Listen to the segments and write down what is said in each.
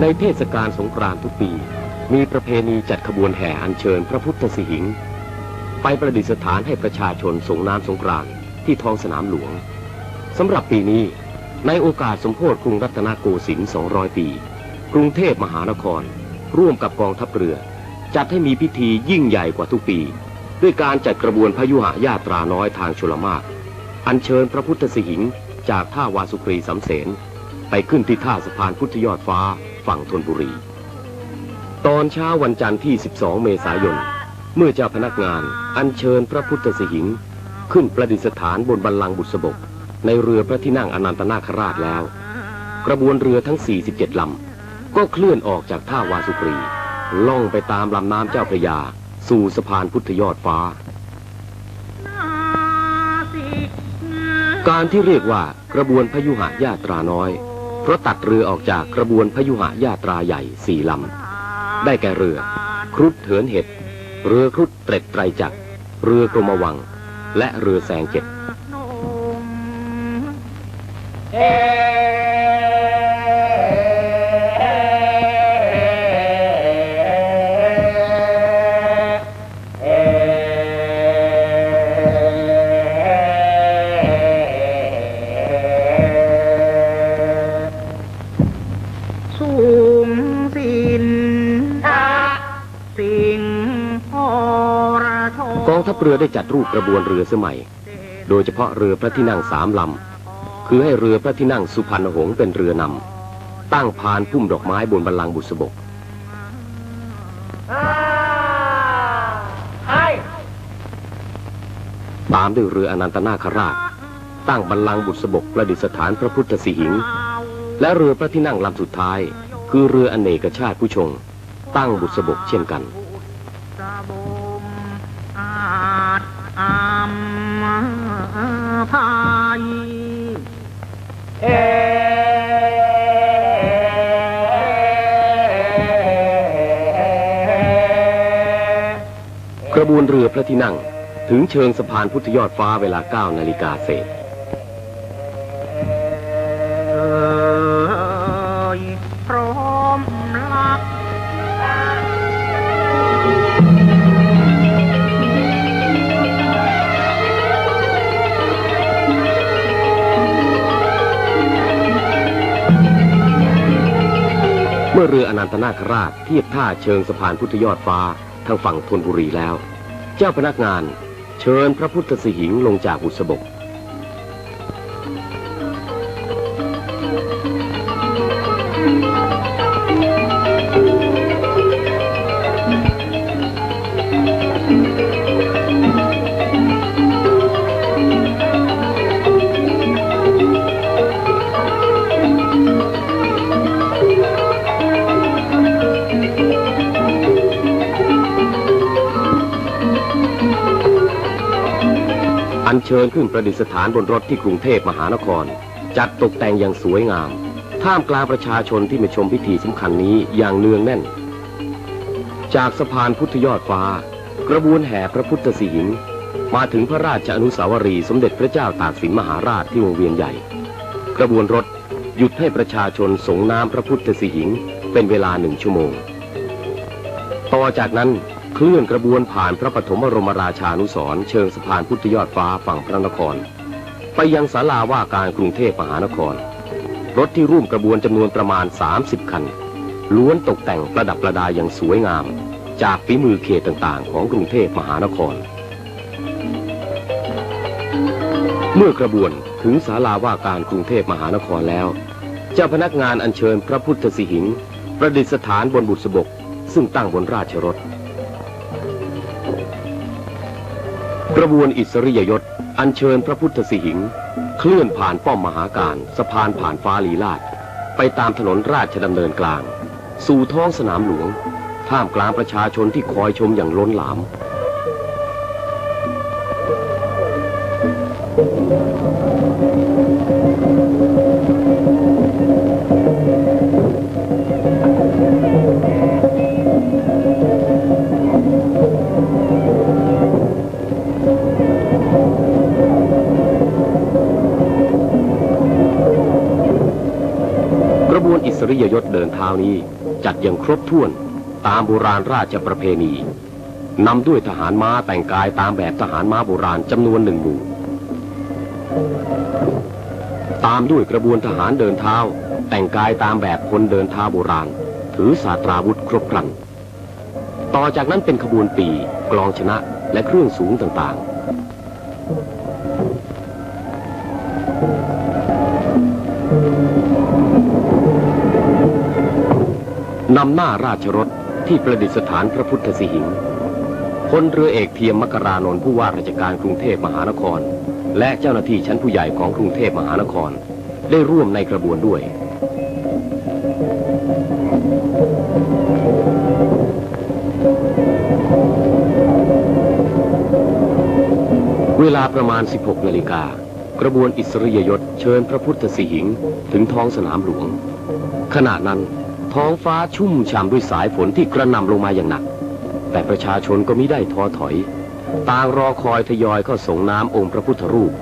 ในเทศกาลสงกรานต์ทุกปี มีประเพณีจัดขบวนแห่อัญเชิญพระพุทธสิหิงค์ไปประดิษฐานให้ประชาชนส่งน้ำสงกรานต์ที่ท้องสนามหลวงสำหรับปีนี้ในโอกาสสมโภชกรุงรัตนโกสินทร์ 200 ปี กรุงเทพมหานคร ร่วมกับกองทัพเรือ จัดให้มีพิธียิ่งใหญ่กว่าทุกปี ด้วยการจัดกระบวนพยุหญาตราน้อยทางชลมารอัญเชิญพระพุทธสิหิงค์จากท่าวาสุกรีสำเสน ไปขึ้นที่ท่าสะพานพุทธยอดฟ้าฝั่งธนบุรี ตอนเช้าวันจันทร์ที่ 12 เมษายน เมื่อเจ้าพนักงานอัญเชิญพระพุทธสิหิง ขึ้นประดิษฐานบนบัลลังบุษบก ในเรือพระที่นั่งอนันตนาคราชแล้ว กระบวนเรือทั้ง 47 ลำ ก็เคลื่อนออกจากท่าวาสุกรี ล่องไปตามลำน้ำเจ้าพระยา สู่สะพานพุทธยอดฟ้า การที่เรียกว่ากระบวนพยุหญาตราน้อย เพราะตัดเรือออกจากกระบวนพยุหญาตราใหญ่สี่ลำ ได้แก่เรือ ครุฑเถินเห็ด เรือครุฑเตร็ดไตรจักร เรือกรมวัง และเรือแสงเจ็ด พเรือได้จัดรูปกระบวนเรือสมัย โดยเฉพาะเรือพระที่นั่งสามลำ คือให้เรือพระที่นั่งสุพรรณหงษ์เป็นเรือนำ ตั้งพานพุ่มดอกไม้บนบัลลังก์บุษบกตามด้วยเรืออนันตนาคราช ตั้งบัลลังก์บุษบกประดิษฐานพระพุทธสิหิงค์และเรือพระที่นั่งลำสุดท้าย คือเรืออเนกชาติผู้ชง ตั้งบุษบกเช่นกัน ระบวนเรือพระที่นั่ง ถึงเชิงสะพานพุทธยอดฟ้าเวลา 9 นาฬิกาเศษเอ่ยพร้อมลักเมื่อเรืออนันตนาคราชเทียบท่าเชิงสะพานพุทธยอดฟ้าทางฝั่งธนบุรีแล้ว เจ้าพนักงานเชิญพระพุทธสิหิงลงจากบุษบก เชิญขึ้นประดิษฐานบนรถที่กรุงเทพมหานคร จัดตกแต่งอย่างสวยงาม ท่ามกลางประชาชนที่มาชมพิธีสำคัญนี้อย่างเนืองแน่น จากสะพานพุทธยอดฟ้า กระบวนแห่พระพุทธสิหิงค์มาถึงพระราชอนุสาวรีย์สมเด็จพระเจ้าตากสินมหาราชที่วงเวียนใหญ่ กระบวนรถหยุดให้ประชาชนสงน้ำพระพุทธสิหิงค์เป็นเวลาหนึ่งชั่วโมง ต่อจากนั้น เคลื่อนกระบวนผ่านพระปฐมบรมราชานุสรเชิงสะพานพุทธยอดฟ้าฝั่งพระนคร ไปยังศาลาว่าการกรุงเทพมหานคร รถที่ร่วมกระบวนจำนวนประมาณ 30 คัน ล้วนตกแต่งประดับประดาอย่างสวยงาม จากฝีมือเขตต่างๆ ของกรุงเทพมหานคร เมื่อกระบวนถึงศาลาว่าการกรุงเทพมหานครแล้ว เจ้าพนักงานอัญเชิญพระพุทธสิหิงประดิษฐานบนบุษบก ซึ่งตั้งบนราชรถ กระบวนอิสริยยศอัญเชิญพระพุทธสิหิงค์เคลื่อนผ่านป้อมมหาการสะพานผ่านฟ้าลีลาดไปตามถนนราชดำเนินกลาง สู่ท้องสนามหลวง ท่ามกลางประชาชนที่คอยชมอย่างล้นหลาม ริยยศเดินเท้านี้จัดอย่างครบถ้วนตามโบราณราชประเพณีนำด้วยทหารม้าแต่งกายตามแบบทหารม้าโบราณจำนวนหนึ่งหมู่ ตามด้วยกระบวนทหารเดินเท้า แต่งกายตามแบบคนเดินเท้าโบราณ ถือสาตราวุธครบครัน ต่อจากนั้นเป็นขบวนปีกลองชนะและเครื่องสูงต่างๆ นำหน้าราชรถที่ประดิษฐานพระพุทธสิหิงพลเรือเอกเทียมมกรานนท์ผู้ว่าราชการกรุงเทพมหานคร และเจ้าหน้าที่ชั้นผู้ใหญ่ของกรุงเทพมหานคร ได้ร่วมในกระบวนด้วย เวลาประมาณ 16 นาฬิกากระบวนอิสริยยศเชิญพระพุทธสิหิงถึงท้องสนามหลวง ขณะนั้น ท้องฟ้าชุ่มฉ่ำด้วยสายฝนที่กระหน่ำลงมาอย่างหนัก แต่ประชาชนก็มิได้ท้อถอย ต่างรอคอยทยอยเข้าส่งน้ำองค์พระพุทธรูป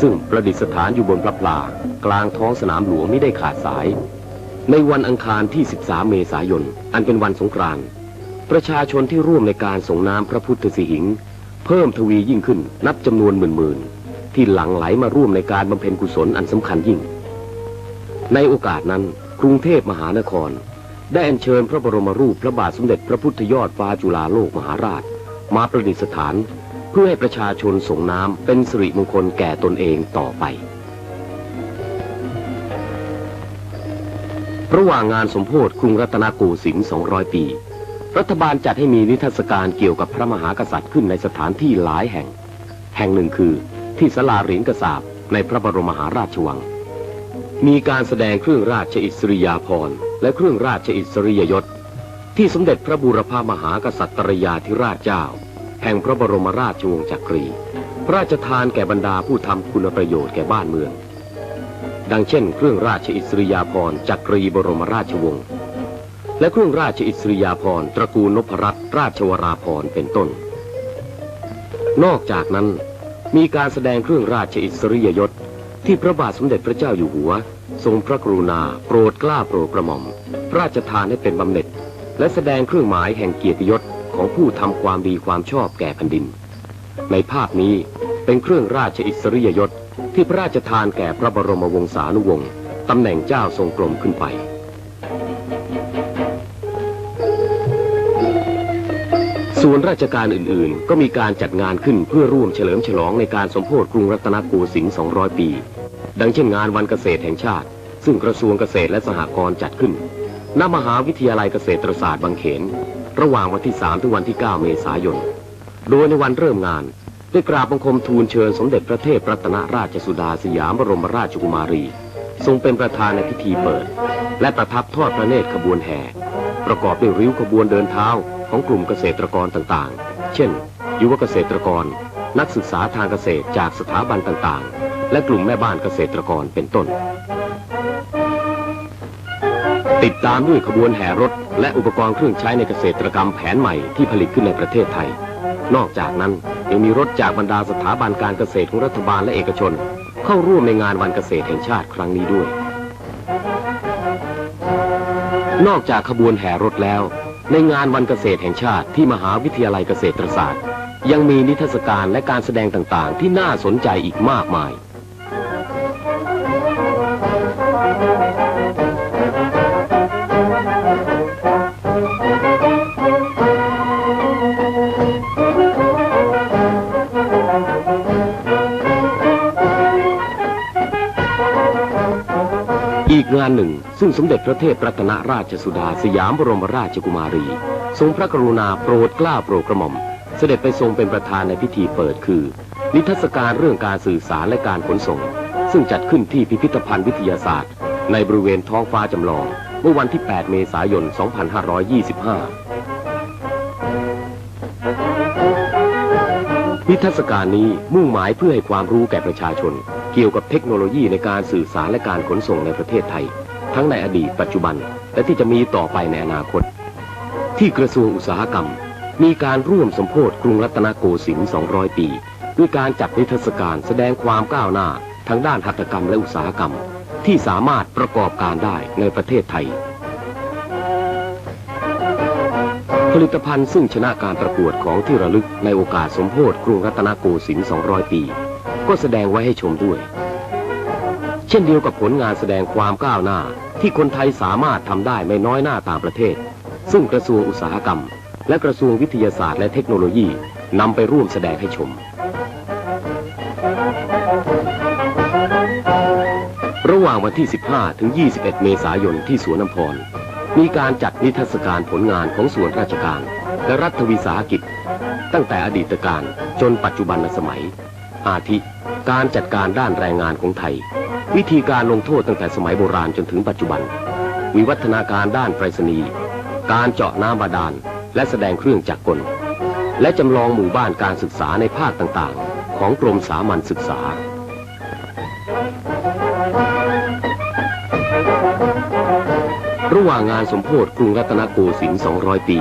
ซึ่งประดิษฐานอยู่บนพระปลากลางท้องสนามหลวงไม่ได้ขาดสาย ในวันอังคารที่ 13 เมษายน อันเป็นวันสงกรานต์ประชาชนที่ร่วมในการส่งน้ำพระพุทธสิหิงค์เพิ่มทวียิ่งขึ้นนับจำนวนหมื่นๆที่หลั่งไหลมาร่วมในการบำเพ็ญกุศลอันสำคัญยิ่ง ในโอกาสนั้น กรุงเทพมหานคร ได้อัญเชิญพระบรมรูปพระบาทสมเด็จพระพุทธยอดฟ้าจุฬาโลกมหาราช มาประดิษฐาน เพื่อให้ประชาชนส่งน้ำเป็นสิริมงคลแก่ตนเองต่อไประหว่างงานสมโพธิกรุงรัตนโกสินทร์200 ปี รัฐบาลจัดให้มีนิทรรศการเกี่ยวกับพระมหากษัตริย์ขึ้นในสถานที่หลายแห่ง แห่งหนึ่งคือที่สลาเหรียญกระสาบในพระบรมมหาราชวัง มีการแสดงเครื่องราชอิสริยาภรณ์และเครื่องราชอิสริยยศ ที่สมเด็จพระบูรพามหากษัตริยาธิราชเจ้า แห่งพระบรมราชวงศ์จักรี พระราชทานแก่บรรดาผู้ทำคุณประโยชน์แก่บ้านเมือง ดังเช่น เครื่องราชอิสริยาภรณ์จักรีบรมราชวงศ์และเครื่องราชอิสริยาภรณ์ตระกูลนพรัตน์ราชวราภรณ์เป็นต้น นอกจากนั้นมีการแสดงเครื่องราชอิสริยยศ ที่พระบาทสมเด็จพระเจ้าอยู่หัว ทรงพระกรุณา โปรดเกล้าโปรดกระหม่อม พระราชทานให้เป็นบำเหน็จ และแสดงเครื่องหมายแห่งเกียรติยศของผู้ทำความดีความชอบแก่แผ่นดิน ในภาพนี้เป็นเครื่องราชอิสริยยศที่พระราชทานแก่พระบรมวงศานุวงศ์ตำแหน่งเจ้าทรงกรมขึ้นไป ส่วนราชการอื่นๆ ก็มีการจัดงานขึ้นเพื่อร่วมเฉลิมฉลองในการสมโภชกรุงรัตนโกสินทร์ 200 ปี ดังเช่นงานวันเกษตรแห่งชาติ ซึ่งกระทรวงเกษตรและสหกรณ์จัดขึ้น ณ มหาวิทยาลัยเกษตรศาสตร์บางเขน ระหว่างวันที่ 3 ถึงวันที่ 9 เมษายน โดยในวันเริ่มงานได้กราบบังคมทูลเชิญสมเด็จพระเทพรัตนราชสุดาสยามบรมราชกุมารี ทรงเป็นประธานในพิธีเปิด และประทับทอดพระเนตรขบวนแห่ ประกอบด้วยริ้วขบวนเดินเท้า ของกลุ่มเกษตรกรต่างๆ เช่น ยุวเกษตรกร นักศึกษาทางเกษตรจากสถาบันต่างๆ และกลุ่มแม่บ้านเกษตรกรเป็นต้น ติดตามด้วยขบวนแห่รถ และอุปกรณ์เครื่องใช้ในเกษตรกรรมแผนใหม่ที่ผลิตขึ้นในประเทศไทย นอกจากนั้นยังมีรถจากบรรดาสถาบันการเกษตรของรัฐบาลและเอกชน เข้าร่วมในงานวันเกษตรแห่งชาติครั้งนี้ด้วย นอกจากขบวนแห่รถแล้ว ในงานวันเกษตรแห่งชาติที่มหาวิทยาลัยเกษตรศาสตร์ ยังมีนิทรรศการและการแสดงต่างๆ ที่น่าสนใจอีกมากมาย งานหนึ่ง ซึ่งสมเด็จพระเทพรัตนราชสุดาสยามบรมราชกุมารี ทรงพระกรุณาโปรดกล้าโปรดกระหม่อม เสด็จไปทรงเป็นประธานในพิธีเปิดคือ นิทรรศการเรื่องการสื่อสารและการขนส่ง ซึ่งจัดขึ้นที่พิพิธภัณฑ์วิทยาศาสตร์ ในบริเวณท้องฟ้าจำลอง เมื่อวันที่ 8 เมษายน 2525 นิทรรศการนี้มุ่งหมายเพื่อให้ความรู้แก่ประชาชน เกี่ยวกับเทคโนโลยีในการสื่อสารและการขนส่งในประเทศไทย ทั้งในอดีตปัจจุบัน และที่จะมีต่อไปในอนาคต ที่กระทรวงอุตสาหกรรม มีการร่วมสมโพธิกรุงรัตนโกสินทร์ 200 ปี ด้วยการจัดนิทรรศการแสดงความก้าวหน้าทางด้านหัตถกรรมและอุตสาหกรรม ที่สามารถประกอบการได้ในประเทศไทย ผลิตภัณฑ์ซึ่งชนะการประกวดของที่ระลึกในโอกาสสมโพธิกรุงรัตนโกสินทร์ 200 ปี ก็แสดงไว้ให้ชมด้วย เช่นเดียวกับผลงานแสดงความก้าวหน้าที่คนไทยสามารถทำได้ไม่น้อยหน้าต่างประเทศ ซึ่งกระทรวงอุตสาหกรรม และกระทรวงวิทยาศาสตร์และเทคโนโลยีนำไปร่วมแสดงให้ชม ระหว่างวันที่ 15 ถึง 21 เมษายนที่สวนน้ำพร มีการจัดนิทรรศการผลงานของส่วนราชการและรัฐวิสาหกิจ ตั้งแต่อดีตการจนปัจจุบันสมัย อาทิ การจัดการด้านแรงงานของไทย วิธีการลงโทษตั้งแต่สมัยโบราณจนถึงปัจจุบัน วิวัฒนาการด้านไปรษณีย์การเจาะน้ำบาดาล และแสดงเครื่องจักรกล และจำลองหมู่บ้านการศึกษาในภาคต่างๆ ของกรมสามัญศึกษาระหว่างงานสมโพธิกรุงรัตนโกสินทร์ 200 ปี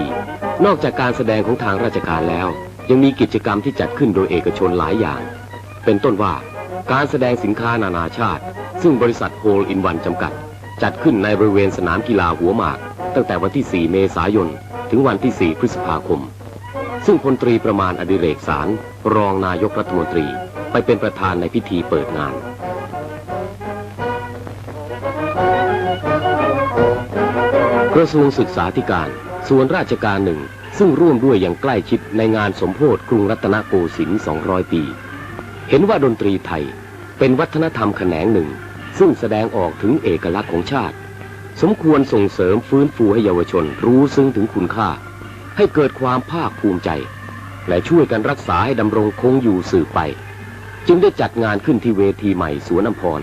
นอกจากการแสดงของทางราชการแล้ว ยังมีกิจกรรมที่จัดขึ้นโดยเอกชนหลายอย่าง เป็นต้นว่าการแสดงสินค้านานาชาติ ซึ่งบริษัทโฮลอินวันจำกัด จัดขึ้นในบริเวณสนามกีฬาหัวหมาก ตั้งแต่วันที่ 4 เมษายน ถึงวันที่ 4 พฤษภาคม ซึ่งพลตรีประมาณอดิเรกสารรองนายกรัฐมนตรีไปเป็นประธานในพิธีเปิดงานกระทรวงศึกษาธิการ ส่วนราชการหนึ่ง ซึ่งร่วมด้วยอย่างใกล้ชิดในงานสมโพธิกรุงรัตนโกสินทร์ 200 ปี เห็นว่าดนตรีไทยเป็นวัฒนธรรมแขนงหนึ่ง ซึ่งแสดงออกถึงเอกลักษณ์ของชาติ สมควรส่งเสริมฟื้นฟูให้เยาวชนรู้ซึ้งถึงคุณค่า ให้เกิดความภาคภูมิใจ และช่วยกันรักษาให้ดำรงคงอยู่สืบไป จึงได้จัดงานขึ้นที่เวทีใหม่สวนอัมพร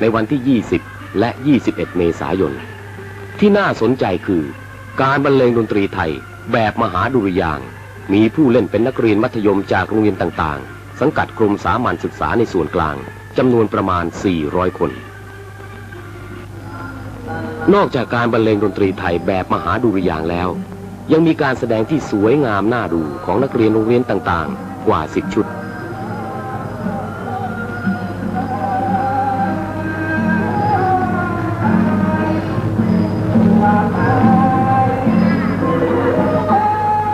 ในวันที่ 20 และ 21 เมษายน ที่น่าสนใจคือ การบรรเลงดนตรีไทยแบบมหาดุริยาง มีผู้เล่นเป็นนักเรียนมัธยมจากโรงเรียนต่างๆ สังกัดกรมสามัญศึกษาในส่วนกลางจำนวนประมาณ 400 คน นอกจากการบรรเลงดนตรีไทยแบบมหาดุริยางแล้ว ยังมีการแสดงที่สวยงามน่าดูของนักเรียนโรงเรียนต่างๆ กว่า 10 ชุด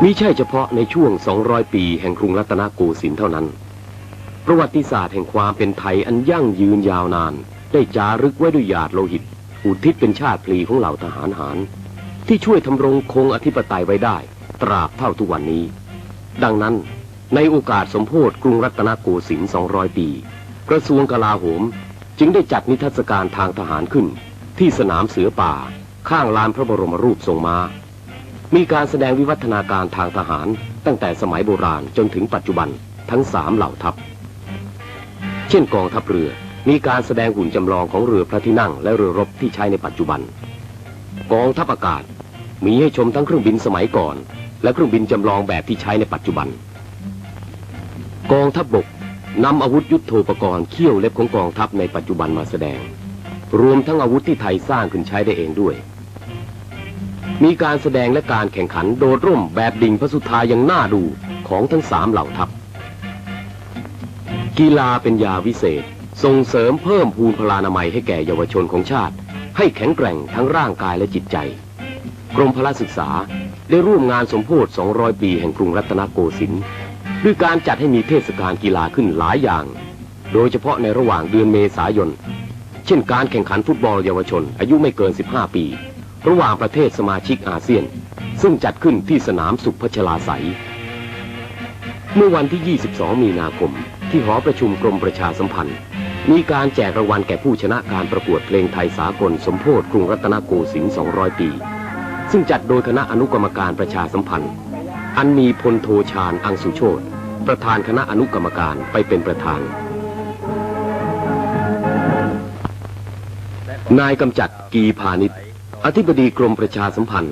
มิใช่เฉพาะในช่วง 200 ปีแห่งกรุงรัตนโกสินทร์เท่านั้น ประวัติศาสตร์แห่งความเป็นไทยอันยั่งยืนยาวนาน ได้จารึกไว้ด้วยหยาดโลหิต อุทิศเป็นชาติพลีของเหล่าทหารหาร ที่ช่วยทำรงคงอธิปไตยไว้ได้ ตราบเท่าทุกวันนี้ ดังนั้นในโอกาสสมโพธิกรุงรัตนโกสินทร์ 200 ปี กระทรวงกลาโหม จึงได้จัดนิทรรศการทางทหารขึ้น ที่สนามเสือป่า ข้างลานพระบรมรูปทรงม้ามีการแสดงวิวัฒนาการทางทหารตั้งแต่สมัยโบราณจนถึงปัจจุบันทั้งสามเหล่าทัพ เช่นกองทัพเรือมีการแสดงหุ่นจำลองของเรือพระที่นั่งและเรือรบที่ใช้ในปัจจุบัน กองทัพอากาศมีให้ชมทั้งเครื่องบินสมัยก่อน และเครื่องบินจำลองแบบที่ใช้ในปัจจุบัน กองทัพบบกนำอาวุธยุโทโธปกรณ์เขี้ยวเล็บของกองทัพในปัจจุบันมาแสดง รวมทั้งอาวุธที่ไทยสร้างขึ้นใช้ได้เองด้วย มีการแสดงและการแข่งขันโดดร่มแบบดิ่งพระสุธายังน่าดูของทั้งสามเหล่าทัพ กีฬาเป็นยาวิเศษ ส่งเสริมเพิ่มพูนพลานามัยให้แก่เยาวชนของชาติ ให้แข็งแกร่งทั้งร่างกายและจิตใจ กรมพละศึกษาได้ร่วมงานสมโพธิ200 ปีแห่งกรุงรัตนโกสินทร์ด้วยการจัดให้มีเทศกาลกีฬาขึ้นหลายอย่าง โดยเฉพาะในระหว่างเดือนเมษายน เช่นการแข่งขันฟุตบอลเยาวชน อายุไม่เกิน 15 ปี ระหว่างประเทศสมาชิกอาเซียน ซึ่งจัดขึ้นที่สนามสุขพัชลาไสยเมื่อวันที่ 22 มีนาคม ที่หอประชุมกรมประชาสัมพันธ์ มีการแจกรางวัลแก่ผู้ชนะการประกวดเพลงไทยสากลสมโพธิกรุงรัตนโกสินทร์200 ปี ซึ่งจัดโดยคณะอนุกรรมการประชาสัมพันธ์ อันมีพลโทชาญอังสุโชตประธานคณะอนุกรรมการไปเป็นประธาน นายกำจัดกีพาณิชย์อธิบดีกรมประชาสัมพันธ์